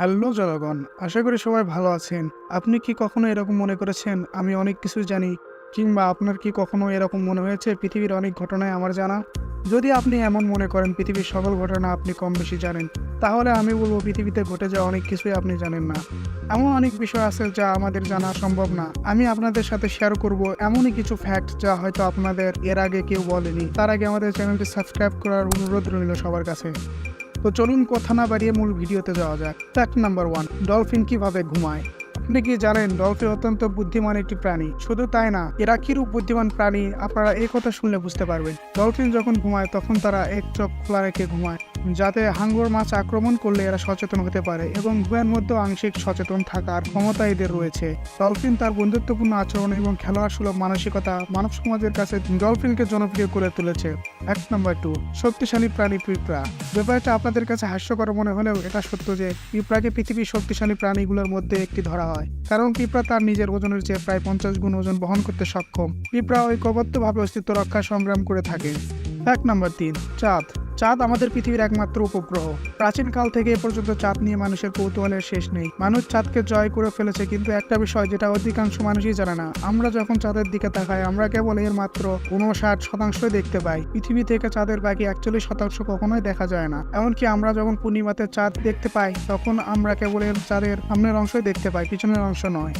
Hello জনগণ, আশা করি সবাই ভালো আছেন। আপনি কি কখনো এরকম মনে করেছেন? আমি অনেক কিছু জানি, কিংবা আপনার কি কখনো এরকম মনে হয়েছে? পৃথিবীর অনেক ঘটনায় আমার জানা। যদি আপনি এমন মনে করেন পৃথিবীর সকল ঘটনা আপনি কম বেশি জানেন, তাহলে আমি বলব পৃথিবীতে ঘটে যাওয়া অনেক কিছুই আপনি জানেন না। এমন অনেক বিষয় আছে যা আমাদের জানা সম্ভব না। আমি আপনাদের সাথে শেয়ার করব এমনই কিছু ফ্যাক্ট যা হয়তো আপনাদের এর আগে কেউ বলেনি। তার আগে আমাদের চ্যানেলটি সাবস্ক্রাইব করার অনুরোধ রইল সবার কাছে। তো চলুন কথা না বাড়িয়ে মূল ভিডিওতে যাওয়া যাক। ফ্যাক্ট নাম্বার ওয়ান ডলফিন কীভাবে ঘুমায়? আপনি কি জানেন ডলফিন অত্যন্ত বুদ্ধিমান একটি প্রাণী। শুধু তাই না, এরা কিরূপ বুদ্ধিমান প্রাণী, আপনারা এই কথা শুনলে বুঝতে পারবেন। ডলফিন যখন ঘুমায়, তখন তারা এক চোখ খোলা রেখে ঘুমায়। যাতে হাঙ্গর মাছ আক্রমণ করলে এরা সচেতন হতে পারে এবং ঘুমের মধ্যে আংশিক সচেতন থাকার ক্ষমতা এদের রয়েছে। ডলফিন তার বন্ধুত্বপূর্ণ আচরণ এবং খেলোয়াড় সুলভ মানসিকতা মানব সমাজের কাছে ডলফিনকে জনপ্রিয় করে তুলেছে। এক নম্বর টু, শক্তিশালী প্রাণী পিঁপড়া। ব্যাপারটা আপনাদের কাছে হাস্যকর মনে হলেও এটা সত্য যে পিঁপড়াকে পৃথিবীর শক্তিশালী প্রাণীগুলোর মধ্যে একটি ধরা হয়। কারণ পিঁপড়া তার নিজের ওজনের চেয়ে প্রায় পঞ্চাশ গুণ ওজন বহন করতে সক্ষম। পিঁপড়া ঐক্যবদ্ধভাবে অস্তিত্ব রক্ষা সংগ্রাম করে থাকে। এক নম্বর তিন, চাঁদ। চাঁদ আমাদের পৃথিবীর একমাত্র উপগ্রহ। প্রাচীনকাল থেকে এ পর্যন্ত চাঁদ নিয়ে মানুষের কৌতূহলের শেষ নেই। মানুষ চাঁদকে জয় করে ফেলেছে কিন্তু একটা বিষয় যেটা অধিকাংশ মানুষই জানে না। আমরা যখন চাঁদের দিকে তাকাই, আমরা কেবল এর মাত্র উনষাট শতাংশই দেখতে পাই। পৃথিবী থেকে চাঁদের বাকি একচল্লিশ শতাংশ কখনোই দেখা যায় না। এমনকি আমরা যখন পূর্ণিমাতে চাঁদ দেখতে পাই, তখন আমরা কেবল এর চাঁদের সামনের অংশই দেখতে পাই, পিছনের অংশ নয়।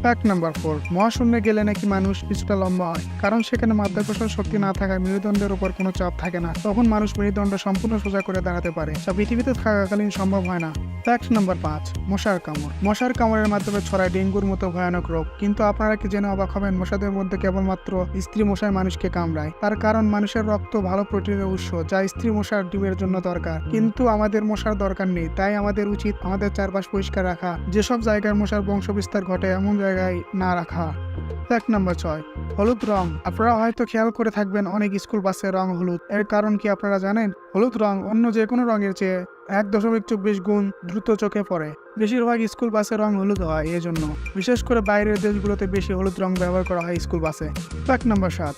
ফ্যাক্ট নাম্বার ফোর মহাশূন্যে গেলে নাকি মানুষ কিছুটা লম্বা হয়? কারণ সেখানে মাধ্যাকর্ষণ শক্তি না থাকায় মেরুদণ্ডের উপর কোনো চাপ থাকে না। তখন মানুষ মেরুদণ্ড সম্পূর্ণ সোজা করে দাঁড়াতে পারে, যা পৃথিবীতে থাকাকালীন সম্ভব হয় না। ফ্যাক্ট নাম্বার পাঁচ, মশার কামড়। মশার কামড়ের মাধ্যমে ছড়ায় ডেঙ্গুর মতো ভয়ানক রোগ। কিন্তু আপনারা কি জেনে অবাক হবেন, মশাদের মধ্যে কেবলমাত্র স্ত্রী মশায় মানুষকে কামড়ায়? তার কারণ মানুষের রক্ত ভালো প্রোটিনের উৎস, যা স্ত্রী মশার ডিমের জন্য দরকার। কিন্তু আমাদের মশার দরকার নেই, তাই আমাদের উচিত আমাদের চারপাশ পরিষ্কার রাখা। যেসব জায়গায় মশার বংশবিস্তার ঘটে, এমন জায়গায় না রাখা। এক নম্বর ছয়, হলুদ রং। আপনারা হয়তো খেয়াল করে থাকবেন, অনেক স্কুল বাসের রং হলুদ। এর কারণ কি আপনারা জানেন? হলুদ রং অন্য যে কোনো রঙের চেয়ে এক দশমিক চব্বিশ গুণ দ্রুত চোখে পড়ে। বেশিরভাগ স্কুল বাসে রং হলুদ হয় এজন্য। জন্য বিশেষ করে বাইরের দেশগুলোতে বেশি হলুদ রং ব্যবহার করা হয় স্কুল বাসে। এক নম্বর সাত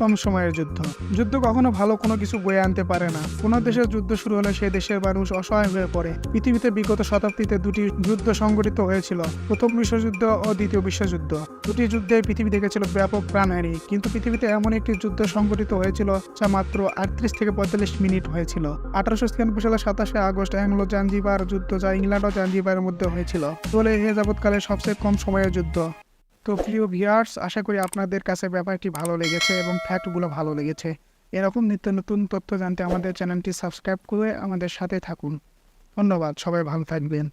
কম সময়ের যুদ্ধ। যুদ্ধ কখনো ভালো কোনো কিছু বয়ে আনতে পারে না। কোনো দেশের যুদ্ধ শুরু হলে সেই দেশের মানুষ অসহায় হয়ে পড়ে। পৃথিবীতে বিগত শতাব্দীতে দুটি যুদ্ধ সংঘটিত হয়েছিল, প্রথম বিশ্বযুদ্ধ ও দ্বিতীয় বিশ্বযুদ্ধ। দুটি যুদ্ধে পৃথিবী দেখেছিল ব্যাপক প্রাণহানি কিন্তু পৃথিবীতে এমন একটি যুদ্ধ সংঘটিত হয়েছিল যা মাত্র আটত্রিশ থেকে পঁয়তাল্লিশ মিনিট হয়েছিল। আঠারোশো ছিয়ানব্বই সালের সাতাশে আগস্ট অ্যাংলো জাঞ্জিবার যুদ্ধ যা ইংল্যান্ড ও জাঞ্জিবারের মধ্যে হয়েছিল। বলে এ যাবৎকালে সবচেয়ে কম সময়ের যুদ্ধ। তো প্রিয় ভিয়ার্স আশা করি আপনাদের কাছে ব্যাপারটি ভালো লেগেছে এবং ফ্যাক্টগুলো ভালো লেগেছে। এরকম নিত্য নতুন তথ্য জানতে আমাদের চ্যানেলটি সাবস্ক্রাইব করে আমাদের সাথে থাকুন। ধন্যবাদ, সবাই ভালো থাকবেন।